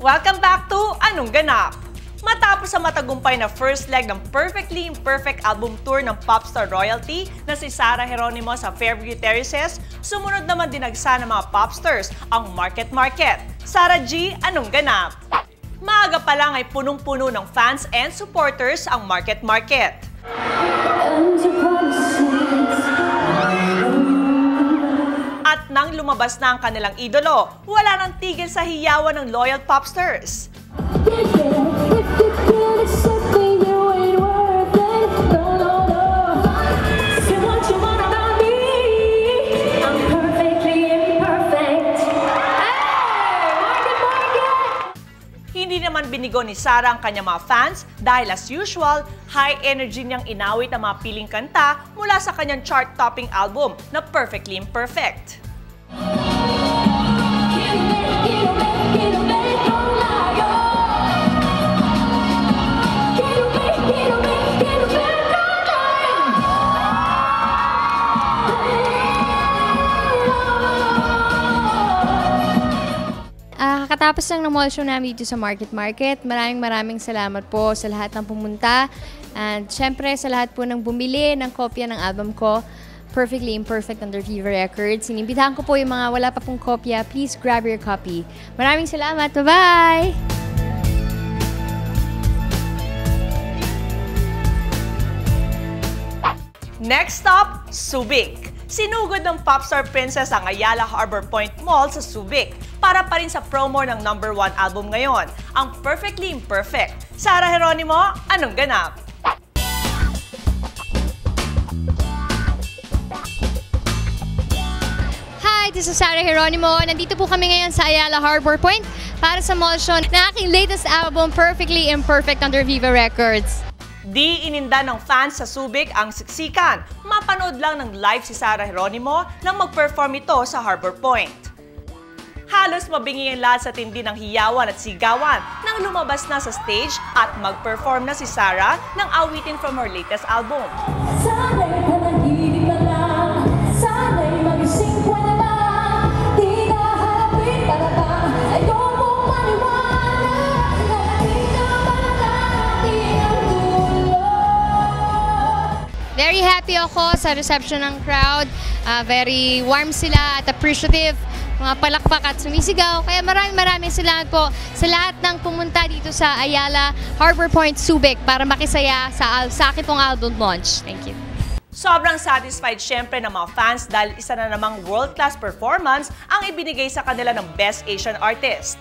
Welcome back to Anong Ganap? Matapos sa matagumpay na first leg ng Perfectly Imperfect album tour ng popstar royalty na si Sarah Geronimo sa Fairview Terraces, sumunod naman dinagsa ng mga popstars ang Market Market. Sarah G, anong ganap? Maaga pa lang ay punong-puno ng fans and supporters ang Market Market. At nang lumabas na ang kanilang idolo, wala nang tigil sa hiyawan ng loyal popstars. Hindi naman binigo ni Sarah ang kanyang mga fans dahil as usual, high energy niyang inawit ang mga piling kanta mula sa kanyang chart-topping album na Perfectly Imperfect. Ah, kakatapos lang ng mall show namin dito sa Market Market. Maraming maraming salamat po sa lahat ng pumunta. And syempre sa lahat po ng bumili ng kopya ng album ko, Perfectly Imperfect under Viva Records. Inimbitahan ko po yung mga wala pa pong kopya. Please grab your copy. Maraming salamat. Bye-bye! Next stop, Subic. Sinugod ng popstar princess ang Ayala Harbor Point Mall sa Subic para pa rin sa promo ng number one album ngayon, ang Perfectly Imperfect. Sarah Geronimo, anong ganap? Hi, this is Sarah Geronimo. Nandito po kami ngayon sa Ayala Harbor Point para sa mall show na aking latest album, Perfectly Imperfect under Viva Records. Di ininda ng fans sa Subic ang siksikan. Mapanood lang ng live si Sarah Geronimo nang mag-perform ito sa Harbor Point. Halos mabingi ang lahat sa tindi ng hiyawan at sigawan nang lumabas na sa stage at mag-perform na si Sarah ng awitin from her latest album. Sana'y Very happy ako sa reception ng crowd. Ah, very warm sila at appreciative. Mga palakpak at sumisigaw. Kaya maraming maraming salamat po sa lahat ng pumunta dito sa Ayala Harbor Point, Subic para makisaya sa, sa akin pong album launch. Thank you. Sobrang satisfied syempre ng mga fans dahil isa na namang world-class performance ang ibinigay sa kanila ng Best Asian Artist.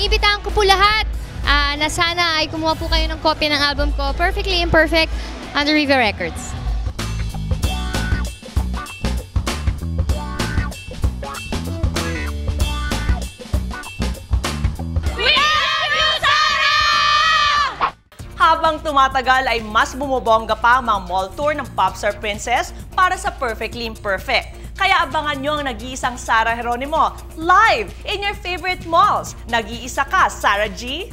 Inibitahan ko po lahat ah, na sana ay kumuha po kayo ng kopya ng album ko, Perfectly Imperfect, under Riva Records. Habang tumatagal ay mas bumubongga pa ang mga mall tour ng Popstar Princess para sa Perfectly Imperfect. Kaya abangan nyo ang nag-iisang Sarah Geronimo live in your favorite malls. Nag-iisa ka, Sarah G.